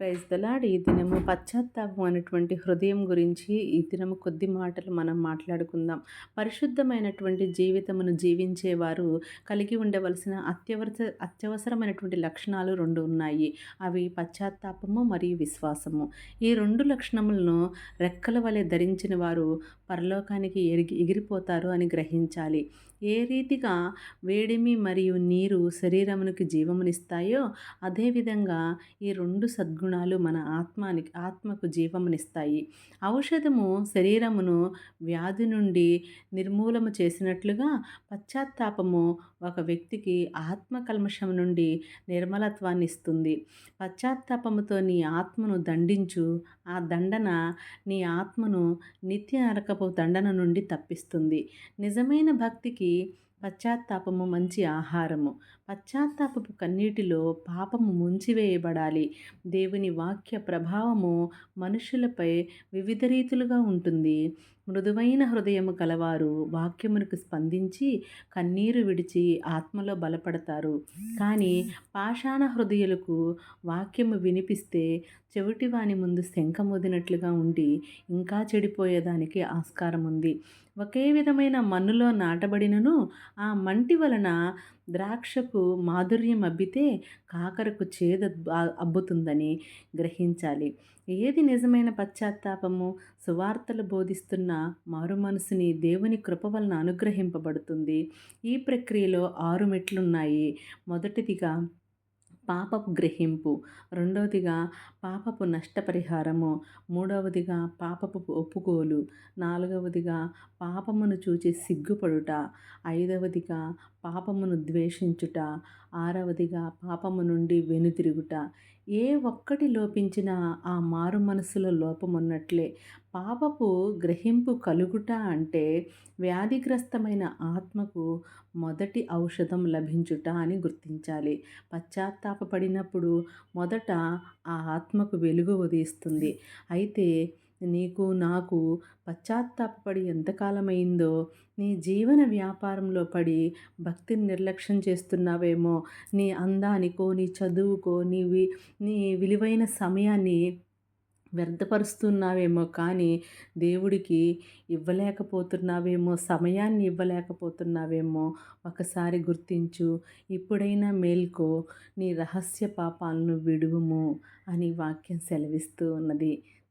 Praise the Lord ఈ దినము పశ్చాత్తాపం అనేటువంటి హృదయం గురించి ఈ దినము కొద్ది మాటలు మనం మాట్లాడుకుందాం. పరిశుద్ధమైనటువంటి జీవితమును జీవించేవారు కలిగి ఉండవలసిన అత్యవసర అత్యవసరమైనటువంటి లక్షణాలు రెండు ఉన్నాయి. అవి పశ్చాత్తాపము మరియు విశ్వాసము. ఈ రెండు లక్షణములను రెక్కల వలె ధరించిన వారు పరలోకానికి ఎరిగి ఎగిరిపోతారు అని గ్రహించాలి. ఏ రీతిగా వేడిమి మరియు నీరు శరీరమునికి జీవమునిస్తాయో అదేవిధంగా ఈ రెండు సద్గుణాలు మన ఆత్మానికి ఆత్మకు జీవమునిస్తాయి. ఔషధము శరీరమును వ్యాధి నుండి నిర్మూలము చేసినట్లుగా పశ్చాత్తాపము ఒక వ్యక్తికి ఆత్మ కల్మషం నుండి నిర్మలత్వాన్ని ఇస్తుంది పశ్చాత్తాపముతో నీ ఆత్మను దండించు. ఆ దండన నీ ఆత్మను నిత్య నరకపు దండన నుండి తప్పిస్తుంది. నిజమైన భక్తికి పశ్చాత్తాపము మంచి ఆహారము. పశ్చాత్తాపపు కన్నీటిలో పాపము ముంచివేయబడాలి. దేవుని వాక్య ప్రభావము మనుషులపై వివిధ రీతులుగా ఉంటుంది. మృదువైన హృదయము కలవారు వాక్యమునకు స్పందించి కన్నీరు విడిచి ఆత్మలో బలపడతారు. కానీ పాషాణ హృదయులకు వాక్యము వినిపిస్తే చెవిటివాని ముందు శంఖమోదినట్లుగా ఉండి ఇంకా చెడిపోయేదానికి ఆస్కారం ఉంది ఒకే విధమైన మన్నులో నాటబడినను ఆ మంటి వలన ద్రాక్షకు మాధుర్యం అబ్బితే కాకరకు చేదు అబ్బుతుందని గ్రహించాలి. ఏది నిజమైన పశ్చాత్తాపము? సువార్తలు బోధిస్తున్న మారు మనసుని దేవుని కృప వలన అనుగ్రహింపబడుతుంది. ఈ ప్రక్రియలో ఆరు మెట్లున్నాయి. మొదటిదిగా పాపపు గ్రహింపు రెండవదిగా పాపపు నష్టపరిహారము మూడవదిగా పాపపు ఒప్పుకోలు నాలుగవదిగా పాపమును చూచి సిగ్గుపడుట ఐదవదిగా పాపమును ద్వేషించుట ఆరవదిగా పాపము నుండి వెనుతిరుగుట. ఏ ఒక్కటి లోపించినా ఆ మారు మనసులో లోపమున్నట్లే. పాపపు గ్రహింపు కలుగుట అంటే వ్యాధిగ్రస్తమైన ఆత్మకు మొదటి ఔషధం లభించుట అని గుర్తించాలి. పశ్చాత్తాపడినప్పుడు మొదట ఆ ఆత్మకు వెలుగు ఉదయిస్తుంది. అయితే నీకు నాకు పశ్చాత్తాపడి ఎంతకాలమైందో నీ జీవన వ్యాపారంలో పడి భక్తిని నిర్లక్ష్యం చేస్తున్నావేమో నీ అందానికో నీ చదువుకో నీ వి నీ విలువైన సమయాన్ని వ్యర్థపరుస్తున్నావేమో కానీ దేవుడికి ఇవ్వలేకపోతున్నావేమో సమయాన్ని ఇవ్వలేకపోతున్నావేమో ఒకసారి గుర్తించు. ఇప్పుడైనా మేల్కో నీ రహస్య పాపాలను విడువుము అని వాక్యం సెలవిస్తూ ఉన్నది.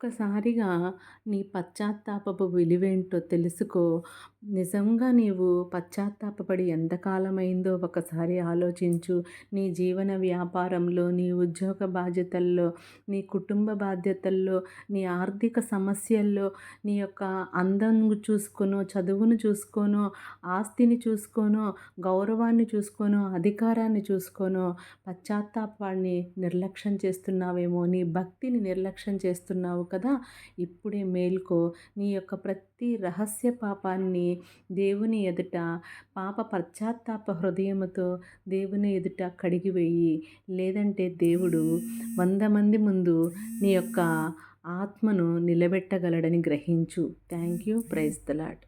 ఒక్కసారిగా నీ పశ్చాత్తాపపు విలువేంటో తెలుసుకో. నిజంగా నీవు పశ్చాత్తాపడి ఎంతకాలమైందో ఒకసారి ఆలోచించు. నీ జీవన వ్యాపారంలో నీ ఉద్యోగ బాధ్యతల్లో నీ కుటుంబ బాధ్యతల్లో నీ ఆర్థిక సమస్యల్లో నీ యొక్క అందం చూసుకోనో చదువును చూసుకోనో ఆస్తిని చూసుకోనో గౌరవాన్ని చూసుకోనో అధికారాన్ని చూసుకోనో పశ్చాత్తాపాన్ని నిర్లక్ష్యం చేస్తున్నావేమో నీ భక్తిని నిర్లక్ష్యం చేస్తున్నావు కదా! ఇప్పుడే మేల్కో నీ యొక్క ప్రతి రహస్య పాపాన్ని దేవుని ఎదుట పాప పశ్చాత్తాప హృదయముతో దేవుని ఎదుట కడిగివేయి. లేదంటే దేవుడు వంద మంది ముందు నీ యొక్క ఆత్మను నిలబెట్టగలడని గ్రహించు. Thank you. Praise the lord